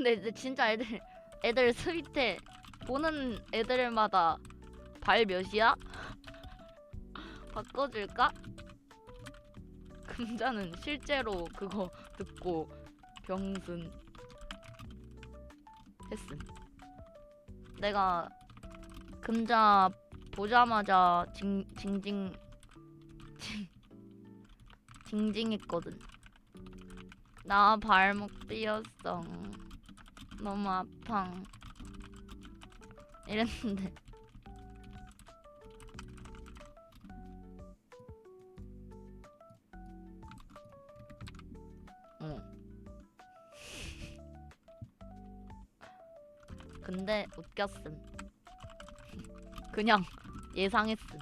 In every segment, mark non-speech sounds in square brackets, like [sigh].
근데 이제 진짜 애들 애들 스윗해 보는 애들마다 발 몇이야? [laughs] 바꿔줄까? 금자는 실제로 그거 듣고 병순 했음. 내가 금자 보자마자 징 징징 징 징징했거든. 나 발목 삐었어. 너무 아파. 이랬는데 어. 근데 웃겼음. 그냥 예상했음.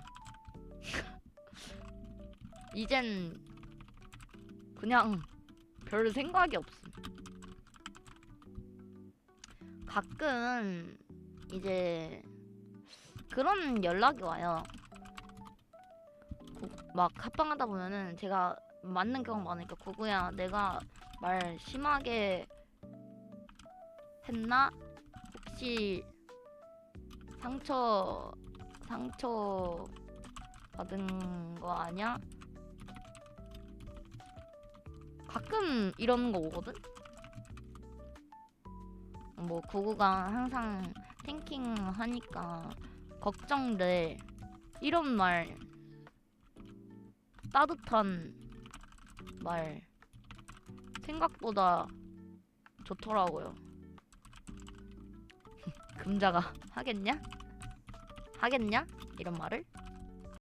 이젠 그냥 별 생각이 없음. 가끔 이제 그런 연락이 와요. 구- 막 합방하다 보면은 제가 맞는 경우 많으니까 구구야 내가 말 심하게 했나? 혹시 상처 상처 받은 거 아니야? 가끔 이런 거 오거든. 뭐 구구가 항상 탱킹 하니까 걱정돼 이런 말 따뜻한 말 생각보다 좋더라고요. [laughs] 금자가 하겠냐? 하겠냐? 이런 말을?